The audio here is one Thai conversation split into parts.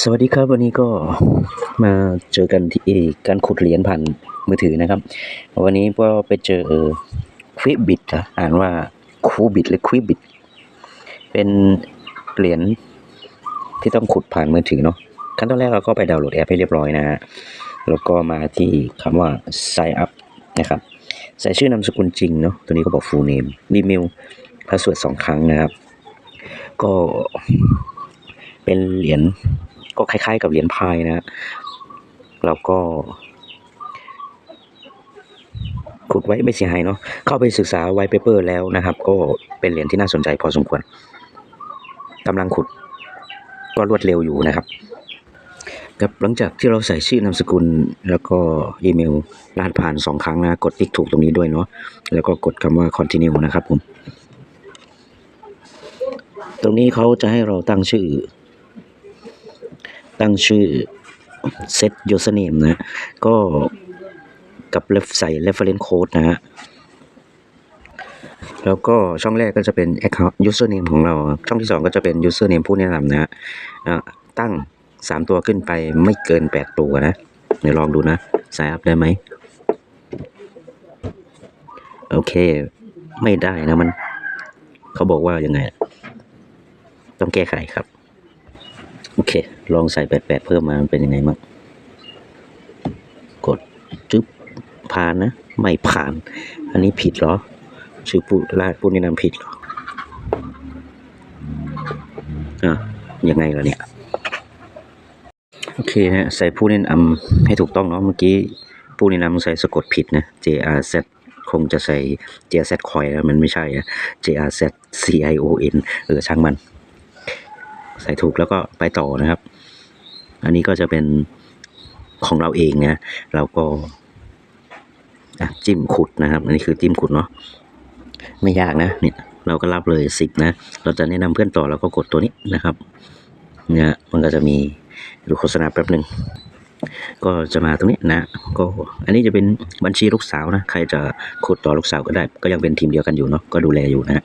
สวัสดีครับวันนี้ก็มาเจอกันที่การขุดเหรียญผ่านมือถือนะครับ วันนี้ก็ไปเจอควิบิดอ่านว่าคูบิดหรือควิบิดเป็นเหรียญที่ต้องขุดผ่านมือถือเนาะขั้นตอนแรกเราก็ไปดาวน์โหลดแอปให้เรียบร้อยนะฮะแล้วก็มาที่คำว่า sign up นะครับ ใส่ชื่อนามสกุลจริงเนาะตัวนี้ก็บอก full name อีเมลพาสเวิร์ดสองครั้งนะครับ ก็ เป็นเหรียญก็คล้าย ๆ กับเหรียญพายนะ แล้วก็ขุดไว้ไม่เสียหายเนาะ เข้าไปศึกษาไวเปเปอร์แล้วนะครับ ก็เป็นเหรียญที่น่าสนใจพอสมควรกำลังขุดก็รวดเร็วอยู่นะครับครับหลังจากที่เราใส่ชื่อนามสกุล แล้วก็อีเมลรหัสผ่านสองครั้งนะ กดติ๊กถูกตรงนี้ด้วยเนาะ แล้วก็กดคำว่า continue นะครับผม ตรงนี้เขาจะให้เราตั้งชื่อ ตั้งชื่อ set username นะ ก็กับใส่ reference code นะฮะแล้วก็ช่องแรกก็จะเป็น account username ของเรา ช่องที่สองก็จะเป็น username ผู้แนะนำนะฮะอะตั้งสามตัวขึ้นไปไม่เกินแปดตัวนะ เดี๋ยวลองดูนะสายอัพได้ไหม โอเค ไม่ได้นะมัน เขาบอกว่ายังไง ต้องแก้ไขครับ โอเค ลองใส่แปดแปดเพิ่มมามันเป็นยังไงมั่งกดจึ๊บผ่านนะ ไม่ผ่าน อันนี้ผิดเหรอ ชื่อผู้รหัสผู้แนะนำผิดเหรออะยังไงล่ะเนี่ย โอเคนะใส่ผู้แนะนำให้ถูกต้องเนาะเมื่อกี้ผู้แนะนำใส่สะกดผิดนะ J R Z คงจะใส่ J R Z คอยแล้วมันไม่ใช่อะ J R Z C I O N เออช่างมัน ใส่ถูกแล้วก็ไปต่อนะครับ อันนี้ก็จะเป็นของเราเองนะเราก็จิ้มขุดนะครับ อันนี้คือจิ้มขุดเนาะไม่ยากนะเนี่ยเราก็รับเลยสิบนะ เราจะแนะนำเพื่อนต่อเราก็กดตัวนี้นะครับเนี่ยมันก็จะมีดูโฆษณาแป๊บหนึ่งก็จะมาตรงนี้นะ ก็อันนี้จะเป็นบัญชีลูกสาวนะ ใครจะขุดต่อลูกสาวก็ได้ ก็ยังเป็นทีมเดียวกันอยู่เนาะก็ดูแลอยู่นะ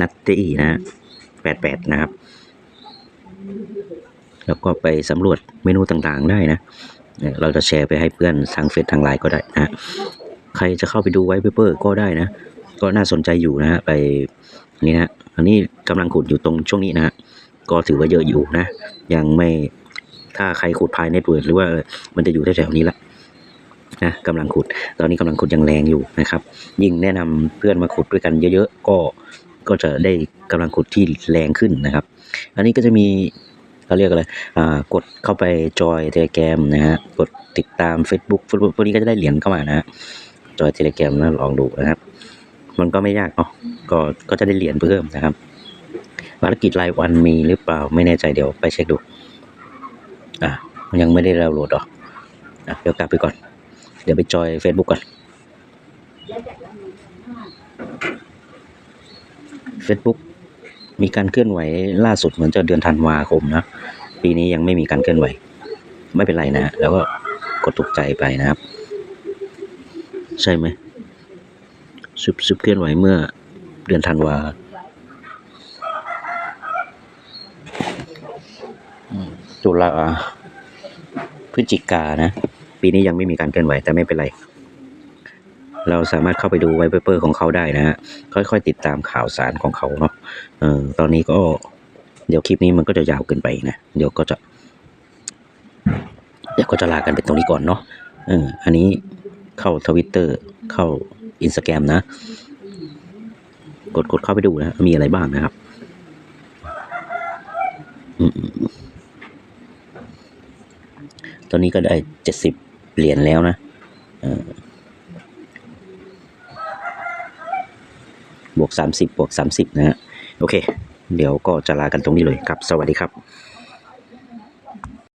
นัตตี้นะแปดแปดนะครับ แล้วก็ไปสำรวจเมนูต่างๆได้นะ เราจะแชร์ไปให้เพื่อนทางเฟซทางไลน์ก็ได้นะใครจะเข้าไปดูไวท์เปเปอร์ก็ได้นะ ก็น่าสนใจอยู่นะฮะไปนี่นะอันนี้กำลังขุดอยู่ตรงช่วงนี้นะฮะก็ถือว่าเยอะอยู่นะ ยังไม่ถ้าใครขุดภายในตัวหรือว่ามันจะอยู่แถวๆนี้ละนะกำลังขุด ตอนนี้กำลังขุดยังแรงอยู่นะครับ ยิ่งแนะนำเพื่อนมาขุดด้วยกันเยอะ ๆ ก็ ก็จะได้กำลังขุดที่แรงขึ้นนะครับ อันนี้ก็จะมีเขาเรียกอะไรอ่ากดเข้าไปจอยเทเลแกรมนะฮะกดติดตาม Facebook พวกพวกนี้ก็จะได้เหรียญเข้ามานะฮะจอยเทเลแกรมนะลองดูนะครับ มันก็ไม่ยากเนาะก็ก็จะได้เหรียญเพิ่มนะครับภารกิจรายวันมีหรือเปล่าไม่แน่ใจเดี๋ยวไปเช็คดูอะมันยังไม่ได้ดาวน์โหลดหรออะเดี๋ยวกลับไปก่อน เดี๋ยวไปจอย Facebook ก่อน Facebook มีการเคลื่อนไหวล่าสุดเหมือนจะเดือนธันวาคมนะ ปีนี้ยังไม่มีการเคลื่อนไหว ไม่เป็นไรนะ แล้วก็กดถูกใจไปนะครับ ใช่ไหมซุบซุบเคลื่อนไหวเมื่อเดือนธันวาตุลาพฤศจิกานะ ปีนี้ยังไม่มีการเคลื่อนไหวแต่ไม่เป็นไร เราสามารถเข้าไปดูไวเปเปอร์ของเขาได้นะฮะค่อยๆ ติดตามข่าวสารของเขาเนาะเออตอนนี้ก็เดี๋ยวคลิปนี้มันก็จะยาวเกินไปนะ เดี๋ยวก็จะ เดี๋ยวก็จะลากันเป็นตรงนี้ก่อนเนาะเอออันนี้เข้าทวิตเตอร์เข้าอินสตาแกรมนะ กดกดเข้าไปดูนะมีอะไรบ้างนะครับอตอนนี้ก็ได้เจ็ดสิบเหรียญแล้วนะเออ บวกสามสิบบวกสามสิบนะฮะ โอเค เดี๋ยวก็จะลากันตรงนี้เลยครับ สวัสดีครับ